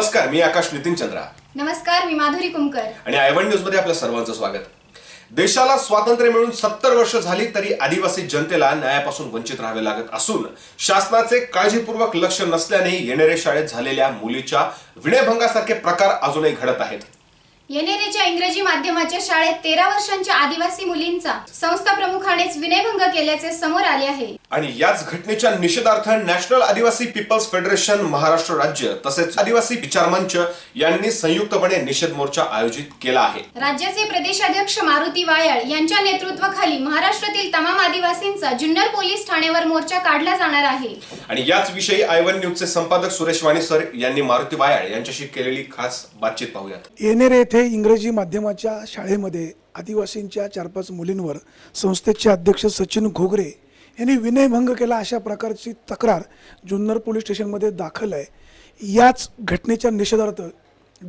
नमस्कार मी आकाश नितीन चंद्रा. नमस्कार मी माधुरी कुमकर. आणि आय वन न्यूजमध्ये आपल्या सर्वांचं स्वागत. देशाला स्वातंत्र्य मिळून सत्तर वर्ष झाली तरी आदिवासी जनतेला न्यायापासून वंचित राहावे लागत असून शासनाचे काळजीपूर्वक लक्ष नसल्याने येणेरे शाळेत झालेल्या मुलीच्या विनयभंगासारखे प्रकार अजूनही घडत आहेत. येणेरेच्या इंग्रजी माध्यमाच्या शाळेत तेरा वर्षांच्या आदिवासी मुलींचा संस्था प्रमुखानेच विनयभंग केल्याचे समोर आले आहे. आणि याच घटनेच्या निषेधार्थ नॅशनल आदिवासी पीपल्स फेडरेशन महाराष्ट्र राज्य तसेच आदिवासी विचार मंच यांनी संयुक्तपणे निषेध मोर्चा आयोजित केला आहे. राज्याचे प्रदेशाध्यक्ष मारुती वायाळ यांच्या नेतृत्वाखाली महाराष्ट्रातील तमाम आदिवासींचा जुन्नर पोलीस ठाण्यावर मोर्चा काढला जाणार आहे. आणि याच विषयी आय वन न्यूजचे संपादक सुरेश वाणी सर यांनी मारुती वायाळ यांच्याशी केलेली खास बातचीत पाहूयात. येणेरे येथे इंग्रजी माध्यमाच्या शाळेमध्ये आदिवासींच्या चार पाच मुलींवर संस्थेचे अध्यक्ष सचिन घोगरे यांनी विनयभंग केला अशा प्रकारची तक्रार जुन्नर पोलीस स्टेशनमध्ये दाखल आहे. याच घटनेच्या निषेधार्थ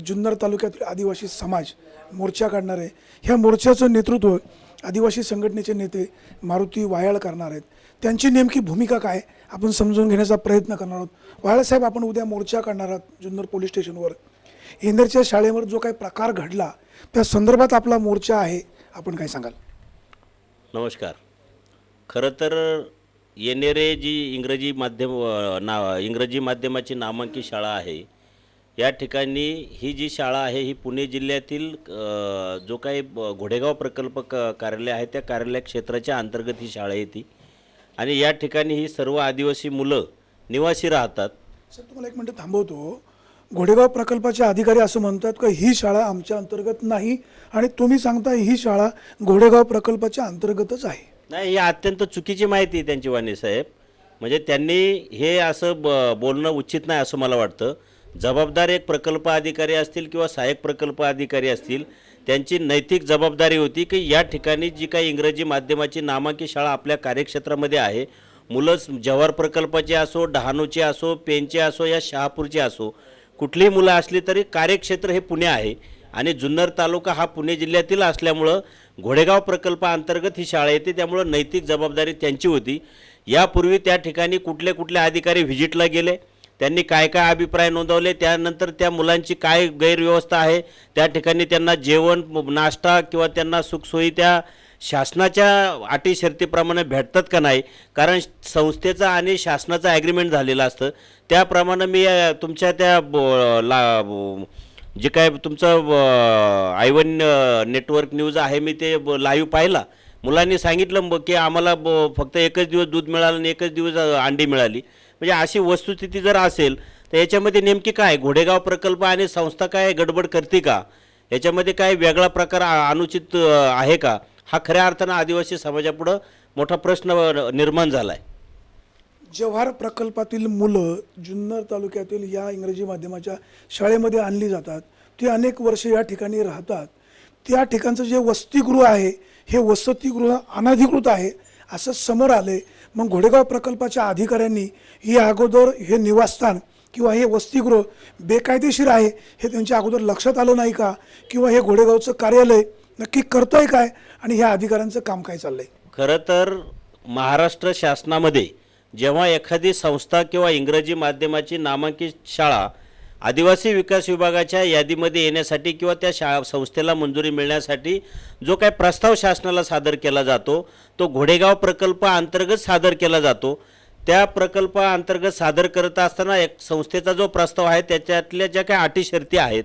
जुन्नर तालुक्यातील आदिवासी समाज मोर्चा काढणार आहे. ह्या मोर्चाचं नेतृत्व आदिवासी संघटनेचे नेते मारुती वायाळ करणार आहेत. त्यांची नेमकी भूमिका काय आपण समजून घेण्याचा प्रयत्न करणार आहोत. वायाळसाहेब आपण उद्या मोर्चा काढणार आहात जुन्नर पोलीस स्टेशनवर. इंदरच्या शाळेवर जो काही प्रकार घडला त्या संदर्भात आपला मोर्चा आहे. आपण काय सांगाल? नमस्कार. खरं तर येणेरे जी इंग्रजी माध्यम ना इंग्रजी माध्यमाची नामांकित शाळा आहे या ठिकाणी ही जी शाळा आहे ही पुणे जिल्ह्यातील जो काही घोडेगाव प्रकल्प क कार्यालय आहे त्या कार्यालय क्षेत्राच्या अंतर्गत ही शाळा येते आणि या ठिकाणी ही सर्व आदिवासी मुलं निवासी राहतात. सर तुम्हाला एक मिनिट थांबवतो. घोडेगाव प्रकल्पाचे अधिकारी असं म्हणतात का ही शाळा आमच्या अंतर्गत नाही आणि तुम्ही सांगता ही शाळा घोडेगाव प्रकल्पाच्या अंतर्गतच आहे. नाही ही अत्यंत चुकीची माहिती आहे त्यांची वाणी साहेब. म्हणजे त्यांनी हे असं ब बोलणं उचित नाही असं मला वाटतं. जबाबदार एक प्रकल्प अधिकारी असतील किंवा सहाय्यक प्रकल्प अधिकारी असतील त्यांची नैतिक जबाबदारी होती की या ठिकाणी जी काही इंग्रजी माध्यमाची नामांकित शाळा आपल्या कार्यक्षेत्रामध्ये आहे मुलं जव्हार प्रकल्पाची असो डहाणूची असो पेनची असो या शहापूरची असो कुठलीही मुलं असली तरी कार्यक्षेत्र हे पुणे आहे. आणि जुन्नर तालुका हा पुणे जिल्ह्यातील असल्यामुळं घोडेगाव प्रकल्पाअंतर्गत ही शाळा येते. त्यामुळं नैतिक जबाबदारी त्यांची होती. यापूर्वी त्या ठिकाणी कुठले कुठले अधिकारी व्हिजिटला गेले. त्यांनी काय काय अभिप्राय नोंदवले. त्यानंतर त्या मुलांची काय गैरव्यवस्था आहे. त्या ठिकाणी त्यांना जेवण नाश्ता किंवा त्यांना सुखसोयी त्या शासनाच्या अटी शर्तीप्रमाणे भेटतात का नाही? कारण संस्थेचा आणि शासनाचं ॲग्रीमेंट झालेलं असतं. त्याप्रमाणे मी तुमच्या त्या ब- ला जे काय तुमचं आयवन नेटवर्क न्यूज आहे मी ते लाईव्ह पाहिला. मुलांनी सांगितलं ब- की आम्हाला ब- फक्त एकच दिवस दूध मिळालं आणि एकच दिवस अंडी मिळाली. म्हणजे अशी वस्तुस्थिती जर असेल तर याच्यामध्ये नेमकी काय? घोडेगाव प्रकल्प आणि संस्था काय गडबड करते का? याच्यामध्ये काय वेगळा प्रकार अनुचित आहे का? हा खऱ्या अर्थानं आदिवासी समाजापुढं मोठा प्रश्न निर्माण झाला आहे जव्हार प्रकल्पातील मुलं जुन्नर तालुक्यातील या इंग्रजी माध्यमाच्या शाळेमध्ये आणली जातात. ती अनेक वर्ष या ठिकाणी राहतात. त्या ठिकाणचं जे वसतिगृह आहे हे वसतिगृह अनाधिकृत आहे असं समोर आले मग घोडेगाव प्रकल्पाच्या अधिकाऱ्यांनी ही अगोदर हे निवासस्थान किंवा हे वसतिगृह बेकायदेशीर आहे हे त्यांच्या अगोदर लक्षात आलं नाही का? किंवा हे घोडेगावचं कार्यालय नक्की करतोय काय आणि ह्या अधिकाऱ्यांचं काम काय चाललंय? खरं तर महाराष्ट्र शासनामध्ये जेव्हा एखादी संस्था किंवा इंग्रजी माध्यमाची नामांकित शाळा आदिवासी विकास विभागाच्या यादीमध्ये येण्यासाठी किंवा त्या शा संस्थेला मंजुरी मिळण्यासाठी जो काय प्रस्ताव शासनाला सादर केला जातो तो घोडेगाव प्रकल्प अंतर्गत सादर केला जातो. त्या प्रकल्पाअंतर्गत सादर करत असताना एक संस्थेचा जो प्रस्ताव आहे त्याच्यातल्या ज्या काही अटी शर्ती आहेत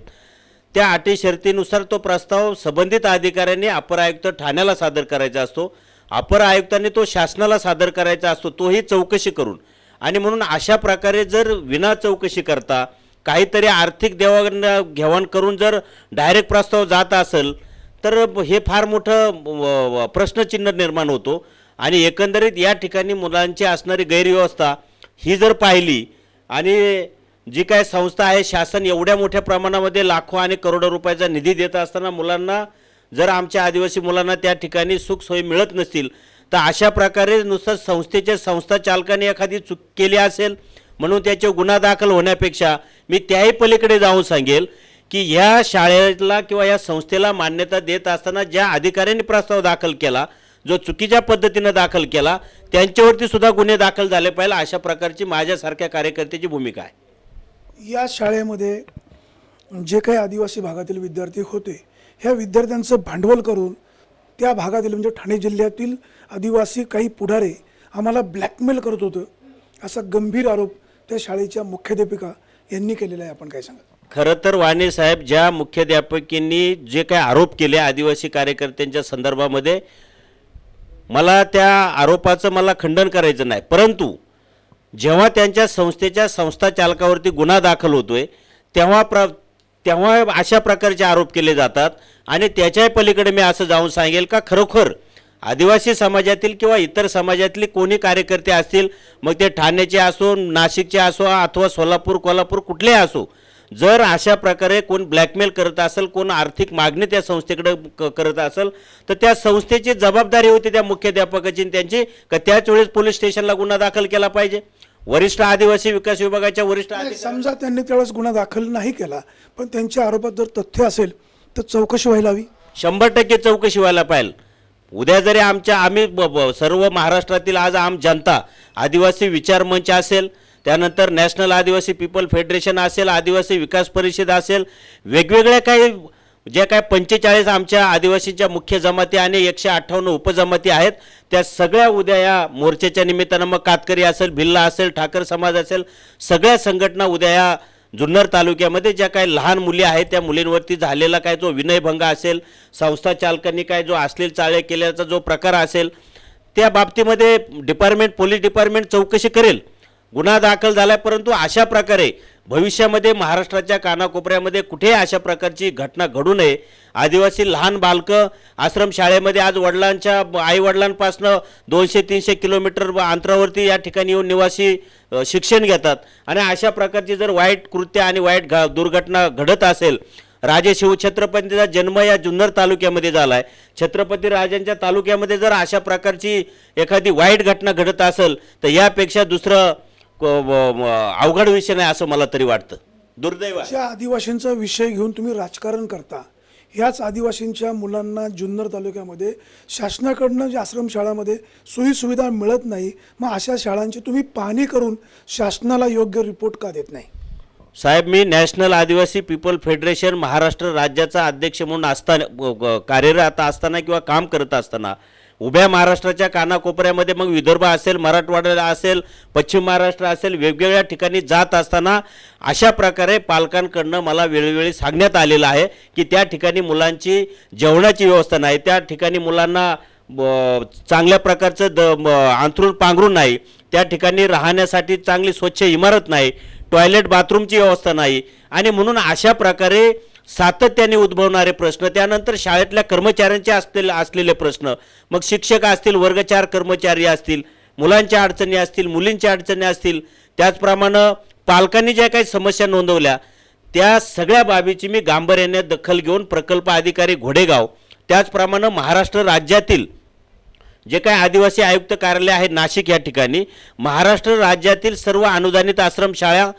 त्या अटी शर्तीनुसार तो प्रस्ताव संबंधित अधिकाऱ्यांनी अपर आयुक्त ठाण्याला सादर करायचा असतो. अपर आयुक्तांनी तो शासनाला सादर करायचा असतो. तोही चौकशी करून. आणि म्हणून अशा प्रकारे जर विना चौकशी करता काहीतरी आर्थिक देवाण घेवाण करून जर डायरेक्ट प्रस्ताव जात असेल तर हे फार मोठं व- प्रश्नचिन्ह निर्माण होतो. आणि एकंदरीत या ठिकाणी मुलांची असणारी गैरव्यवस्था ही जर पाहिली आणि जी काय संस्था आहे शासन एवढ्या मोठ्या प्रमाणामध्ये लाखो आणि करोडो रुपयाचा निधी देत असताना मुलांना जर आमच्या आदिवासी मुलांना त्या ठिकाणी सुखसोयी मिळत नसतील तर अशा प्रकारे नुसतं संस्थेच्या संस्था चालकाने एखादी चूक केली असेल म्हणून त्याचे गुन्हा दाखल होण्यापेक्षा मी त्याही पलीकडे जाऊन सांगेल की ह्या शाळेला किंवा या संस्थेला मान्यता देत असताना ज्या अधिकाऱ्यांनी प्रस्ताव दाखल केला जो चुकीच्या पद्धतीनं दाखल केला त्यांच्यावरती सुद्धा गुन्हे दाखल झाले पाहिजे अशा प्रकारची माझ्यासारख्या कार्यकर्त्याची भूमिका आहे. या शाळेमध्ये जे काही आदिवासी भागातील विद्यार्थी होते ह्या विद्यार्थ्यांचं भांडवल करून त्या भागातील म्हणजे ठाणे जिल्ह्यातील आदिवासी काही पुढारे आम्हाला ब्लॅकमेल करत होतं असा गंभीर आरोप त्या शाळेच्या मुख्याध्यापिका यांनी केलेला आहे. आपण काय सांगा खरं तर वाणे साहेब ज्या मुख्याध्यापकींनी जे काही आरोप केले आदिवासी कार्यकर्त्यांच्या संदर्भामध्ये मला त्या आरोपाचं मला खंडन करायचं नाही. परंतु जेव्हा त्यांच्या संस्थेच्या संस्था चालकावरती गुन्हा दाखल होतोय तेव्हा प्र तेव्हा अशा प्रकारचे आरोप केले जातात. आणि त्याच्याही पलीकडे मी असं जाऊन सांगेल का खरोखर आदिवासी समाजातील किंवा इतर समाजातले कोणी कार्यकर्ते असतील मग ते ठाण्याचे असो नाशिकचे असो अथवा सोलापूर कोल्हापूर कुठलेही असो जर अशा प्रकारे कोण ब्लॅकमेल करत असेल कोण आर्थिक मागणी त्या संस्थेकडे क- करत असेल तर त्या संस्थेची जबाबदारी होती त्या मुख्याध्यापकाची त्यांची का त्याच वेळेस पोलीस स्टेशनला गुन्हा दाखल केला पाहिजे? वरिष्ठ आदिवासी विकास विभागाच्या वरिष्ठ समजा त्यांनी त्यावेळेस गुन्हा दाखल नाही केला पण त्यांच्या आरोपात जर तथ्य असेल तर चौकशी व्हायला हवी. शंभर टक्के चौकशी व्हायला पाहिजे. उद्या जरी आमच्या आम्ही सर्व महाराष्ट्रातील आज आम जनता आदिवासी विचार मंच असेल त्यानंतर नॅशनल आदिवासी पीपल फेडरेशन असेल आदिवासी विकास परिषद असेल वेगवेगळ्या काही जे काय पंचेचाळीस आमच्या आदिवासींच्या मुख्य जमाती आणि एकशे अठ्ठावन्न उपजमाती आहेत त्या सगळ्या उद्या या मोर्चाच्या निमित्तानं मग कातकरी असेल भिल्ला असेल ठाकर समाज असेल सगळ्या संघटना उद्या या जुन्नर तालुक्यामध्ये ज्या काही लहान मुली आहेत त्या मुलींवरती झालेला काय जो विनयभंग असेल संस्था चालकांनी काय जो अश्लील चाळे केल्याचा जो प्रकार असेल त्या बाबतीमध्ये डिपार्टमेंट पोलीस डिपार्टमेंट चौकशी करेल. गुन्हा दाखल झाला परंतु अशा प्रकारे भविष्यामध्ये महाराष्ट्राच्या कानाकोपऱ्यामध्ये कुठेही अशा प्रकारची घटना घडू नये? आदिवासी लहान बालकं आश्रमशाळेमध्ये आज वडिलांच्या आईवडिलांपासनं दोनशे तीनशे किलोमीटर अंतरावरती या ठिकाणी येऊन निवासी शिक्षण घेतात. आणि अशा प्रकारची जर वाईट कृत्य आणि वाईट घा दुर्घटना घडत असेल राजे शिवछत्रपतींचा जन्म या जुन्नर तालुक्यामध्ये झाला आहे छत्रपती राजांच्या तालुक्यामध्ये जर अशा प्रकारची एखादी वाईट घटना घडत असेल तर यापेक्षा दुसरं अवघड विषय नाही असं मला तरी वाटतं. दुर्दैव ज्या आदिवासींचा विषय घेऊन तुम्ही राजकारण करता. ह्याच आदिवासींच्या मुलांना जुन्नर तालुक्यामध्ये शासनाकडनं जे आश्रमशाळामध्ये सोयीसुविधा मिळत नाही मग अशा शाळांची तुम्ही पाहणी करून शासनाला योग्य रिपोर्ट का देत नाही? साहेब मी national Adivasi people federation Maharashtra राज्याचा अध्यक्ष म्हणून असताना कार्यरत असताना किंवा काम करत असताना उभ्या महाराष्ट्राच्या कानाकोपऱ्यामध्ये मग विदर्भ असेल मराठवाडा असेल पश्चिम महाराष्ट्र असेल वेगवेगळ्या ठिकाणी जात असताना अशा प्रकारे पालकांकडनं मला वेळोवेळी सांगण्यात आलेलं आहे की त्या ठिकाणी मुलांची जेवणाची व्यवस्था नाही त्या ठिकाणी मुलांना ब- चांगल्या प्रकारचं द म- अंथरूण पांघरून नाही त्या ठिकाणी राहण्यासाठी चांगली स्वच्छ इमारत नाही टॉयलेट बाथरूमची व्यवस्था नाही आणि म्हणून अशा प्रकारे सातत्याने उद्भवणारे प्रश्न त्यानंतर शाळेतल्या कर्मचाऱ्यांचे असलेले असलेले प्रश्न. मग शिक्षक असतील वर्गचार कर्मचारी असतील मुलांच्या अडचणी असतील मुलींच्या अडचणी असतील त्याचप्रमाणे पालकांनी ज्या काही समस्या नोंदवल्या त्या सगळ्या बाबीची मी गांभीर्याने दखल घेऊन प्रकल्प अधिकारी घोडेगाव त्याचप्रमाणे महाराष्ट्र राज्यातील जे काही आदिवासी आयुक्त कार्यालय आहे नाशिक या ठिकाणी महाराष्ट्र राज्यातील सर्व अनुदानित आश्रमशाळा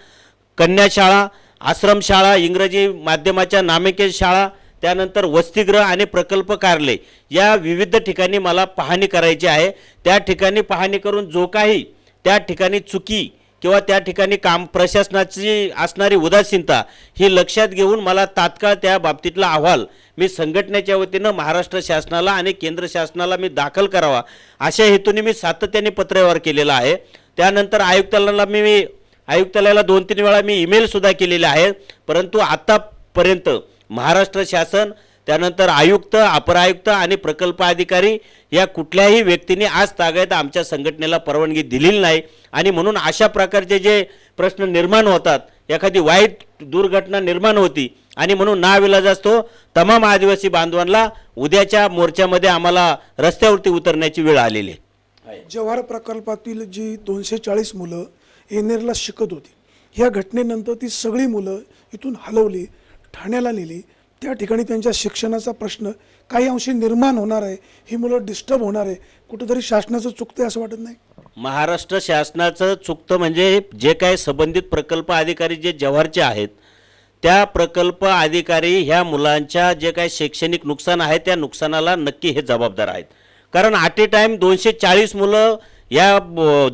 कन्याशाळा आश्रमशाळा इंग्रजी माध्यमाच्या नामिकेत शाळा त्यानंतर वसतिगृह आणि प्रकल्प कार्यालय या विविध ठिकाणी मला पाहणी करायची आहे. त्या ठिकाणी पाहणी करून जो काही त्या ठिकाणी चुकी किंवा त्या ठिकाणी काम प्रशासनाची असणारी उदासीनता ही लक्षात घेऊन मला तात्काळ त्या बाबतीतला अहवाल मी संघटनेच्या वतीनं महाराष्ट्र शासनाला आणि केंद्र शासनाला मी दाखल करावा अशा हेतूने मी सातत्याने पत्रव्यवहार केलेला आहे. त्यानंतर आयुक्तालयाला मी आयुक्तालयाला दोन तीन वेळा मी ईमेलसुद्धा केलेले आहे. परंतु आत्तापर्यंत महाराष्ट्र शासन त्यानंतर आयुक्त अपर आयुक्त आणि प्रकल्प अधिकारी या कुठल्याही व्यक्तीने आज तागायत आमच्या संघटनेला परवानगी दिलेली नाही. आणि म्हणून अशा प्रकारचे जे प्रश्न निर्माण होतात एखादी वाईट दुर्घटना निर्माण होती आणि म्हणून नाविलाज असतो तमाम आदिवासी बांधवांना उद्याच्या मोर्चामध्ये आम्हाला रस्त्यावरती उतरण्याची वेळ आलेली आहे. जव्हार प्रकल्पातील जी दोनशे चाळीस मुलं एनेरला शिकत होती. ह्या घटनेनंतर ती सगळी मुलं इथून हलवली ठाण्याला नेली. त्या ठिकाणी त्यांच्या शिक्षणाचा प्रश्न काही अंशी निर्माण होणार आहे ही मुलं डिस्टर्ब होणार आहे. कुठेतरी शासनाचं चुकतं असं वाटत नाही? महाराष्ट्र शासनाचं चुकतं म्हणजे जे काही संबंधित प्रकल्प अधिकारी जे जव्हारचे आहेत त्या प्रकल्प अधिकारी ह्या मुलांच्या जे काही शैक्षणिक नुकसान आहे त्या नुकसानाला नक्की हे जबाबदार आहेत. कारण ॲट ए टाईम दोनशे चाळीस मुलं या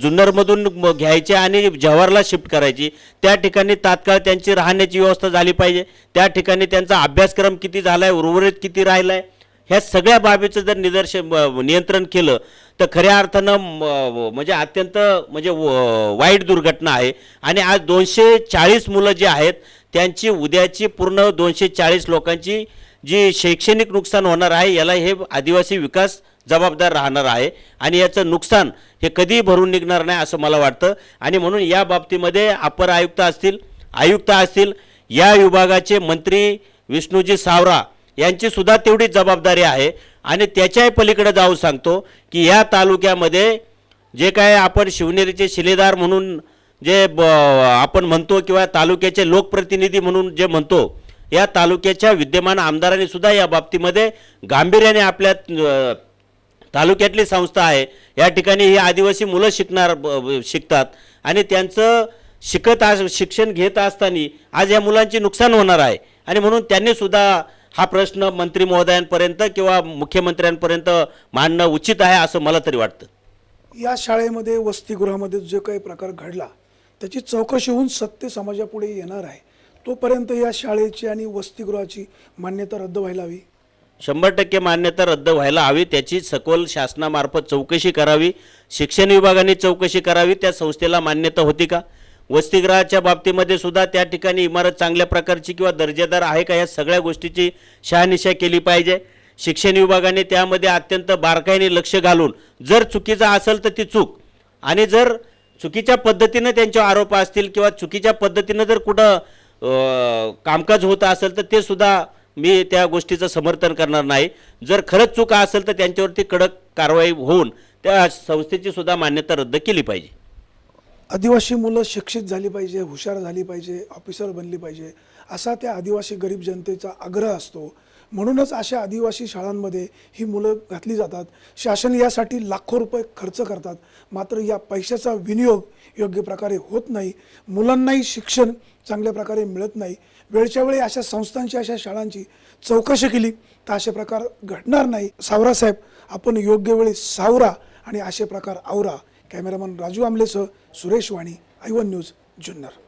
जुन्नरमधून म- घ्यायचे आणि जव्हारला शिफ्ट करायची. त्या ठिकाणी तात्काळ त्यांची राहण्याची व्यवस्था झाली पाहिजे. त्या ठिकाणी त्यांचा अभ्यासक्रम किती झाला आहे उर्वरित किती राहिला आहे ह्या सगळ्या बाबीचं जर निदर्शन नियंत्रण केलं तर खऱ्या अर्थानं म- म्हणजे अत्यंत म्हणजे व- वाईट दुर्घटना आहे. आणि आज दोनशे चाळीस मुलं जी आहेत त्यांची उद्याची पूर्ण दोनशे चाळीस लोकांची जी शैक्षणिक नुकसान होणार आहे याला हे आदिवासी विकास जबाबदार राहणार आहे आणि याचं नुकसान हे कधीही भरून निघणार नाही असं मला वाटतं. आणि म्हणून या बाबतीमध्ये अपर आयुक्त असतील आयुक्त असतील या विभागाचे मंत्री विष्णूजी सावरा यांची सुद्धा तेवढीच जबाबदारी आहे. आणि त्याच्याही पलीकडे जाऊ सांगतो की या तालुक्यामध्ये जे काय आपण शिवनेरीचे शिलेदार म्हणून जे ब आपण म्हणतो किंवा तालुक्याचे लोकप्रतिनिधी म्हणून जे म्हणतो या तालुक्याच्या विद्यमान आमदारांनी सुद्धा या बाबतीमध्ये गांभीर्याने आपल्या तालुक्यातली संस्था आहे. या ठिकाणी ही आदिवासी मुलं शिकणार ब- शिकतात. आणि त्यांचं शिकत आज शिक्षण घेत असताना आज या मुलांचे नुकसान होणार आहे. आणि म्हणून त्यांनी सुद्धा हा प्रश्न मंत्री महोदयांपर्यंत किंवा मुख्यमंत्र्यांपर्यंत मांडणं उचित आहे असं मला तरी वाटतं. या शाळेमध्ये वसतिगृहामध्ये जो काही प्रकार घडला त्याची चौकशी होऊन सत्य समाजापुढे येणार आहे. तोपर्यंत या शाळेची आणि वसतिगृहाची मान्यता रद्द व्हायला हवी. शंभर टक्के मान्यता रद्द व्हायला हवी. त्याची सखोल शासनामार्फत चौकशी करावी. शिक्षण विभागाने चौकशी करावी. त्या संस्थेला मान्यता होती का? वसतिगृहाच्या बाबतीमध्ये सुद्धा त्या ठिकाणी इमारत चांगल्या प्रकारची किंवा दर्जेदार आहे का? या सगळ्या गोष्टीची शहानिशा केली पाहिजे. शिक्षण विभागाने त्यामध्ये अत्यंत बारकाईने लक्ष घालून जर चुकीचं असेल तर ती चूक. आणि जर चुकीच्या पद्धतीनं त्यांचे आरोप असतील किंवा चुकीच्या पद्धतीनं जर कुठं कामकाज होत असेल तर ते सुद्धा मी त्या गोष्टीचं समर्थन करणार नाही. जर खरंच चुका असेल तर त्यांच्यावरती कडक कारवाई होऊन त्या संस्थेची सुद्धा मान्यता रद्द केली पाहिजे. आदिवासी मुलं शिक्षित झाली पाहिजे हुशार झाली पाहिजे ऑफिसर बनली पाहिजे असा त्या आदिवासी गरीब जनतेचा आग्रह असतो. म्हणूनच अशा आदिवासी शाळांमध्ये ही मुलं घातली जातात. शासन यासाठी लाखो रुपये खर्च करतात. मात्र या पैशाचा विनियोग योग्य प्रकारे होत नाही. मुलांनाही शिक्षण चांगल्या प्रकारे मिळत नाही. वेळच्या वेळी अशा संस्थांची अशा शाळांची चौकशी केली तर असे प्रकार घडणार नाही. सावरासाहेब आपण योग्य वेळी सावरा आणि असे प्रकार आवरा. कॅमेरामन राजू आमलेसह सुरेश वाणी आयवन न्यूज जुन्नर.